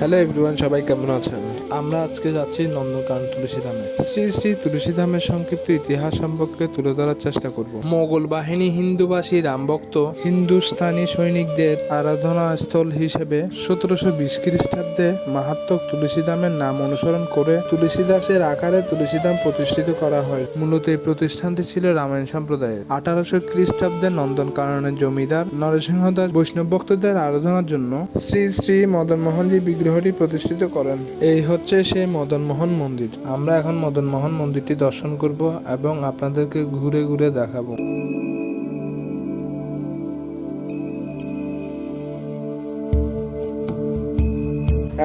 Hello everyone সবাই কেমন আছেন? আমরা আজকে যাচ্ছি নন্দনকানন তুলসীধামে। শ্রী শ্রী তুলসীধামের সংক্ষিপ্ত ইতিহাস সম্পর্কে তুলে ধরার চেষ্টা করব। মোগল বাহিনী হিন্দুবাসী রামভক্ত হিন্দুস্তানি সৈনিকদের আরাধনা স্থল হিসেবে সতেরোশো বিশ খ্রিস্টাব্দে মাহাত্মক তুলসীধামের নাম অনুসরণ করে তুলসীদাসের আকারে তুলসীধাম প্রতিষ্ঠিত করা হয়। মূলত এই প্রতিষ্ঠানটি ছিল রামায়ণ সম্প্রদায়ের। আঠারোশো খ্রিস্টাব্দে নন্দনকাননের জমিদার নরসিংহ দাস বৈষ্ণব ভক্তদের আরাধনার জন্য শ্রী শ্রী মদন মোহনজি বিগ্রহটি প্রতিষ্ঠিত করেন। এই সেই মদন মোহন মন্দির। আমরা এখন মদন মোহন মন্দিরটি দর্শন করব এবং আপনাদেরকে ঘুরে ঘুরে দেখাবো।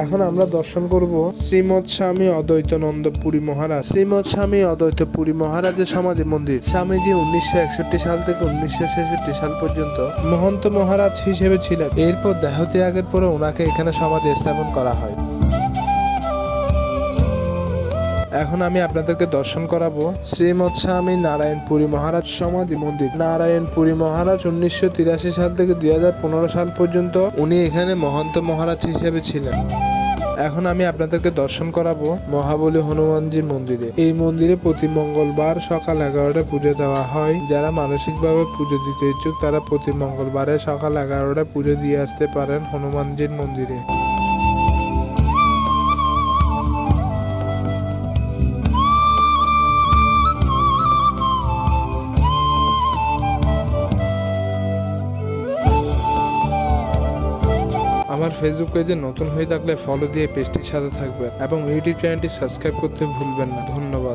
এখন আমরা দর্শন করব শ্রীমৎ স্বামী অদ্বৈতানন্দ পুরী মহারাজ। শ্রীমৎ স্বামী অদ্বৈত পুরী মহারাজের সমাধি মন্দির। স্বামীজি উনিশশো একষট্টি সাল থেকে উনিশশো ছেষট্টি সাল পর্যন্ত মহন্ত মহারাজ হিসেবে ছিলেন। এরপর দেহত্যাগের পরে ওনাকে এখানে সমাধি স্থাপন করা হয়। এখন আমি আপনাদেরকে দর্শন করাবো শ্রীমৎ স্বামী নারায়ণ পুরী মহারাজ সমাধি মন্দির। নারায়ণ পুরী মহারাজ উনিশশো তিরাশি সাল থেকে দু হাজার পনেরো সাল পর্যন্ত উনি এখানে মহন্ত মহারাজ হিসেবে ছিলেন। এখন আমি আপনাদেরকে দর্শন করাবো মহাবলী হনুমানজি মন্দিরে। এই মন্দিরে প্রতি মঙ্গলবার সকাল এগারোটায় পুজো দেওয়া হয়। যারা মানসিকভাবে পুজো দিতে ইচ্ছুক, তারা প্রতি মঙ্গলবারে সকাল এগারোটায় পুজো দিয়ে আসতে পারেন হনুমানজির মন্দিরে। আমার ফেসবুক পেজে নতুন হয়ে থাকলে ফলো দিয়ে পেজটির সাথে থাকবেন এবং ইউটিউব চ্যানেলটি সাবস্ক্রাইব করতে ভুলবেন না। ধন্যবাদ।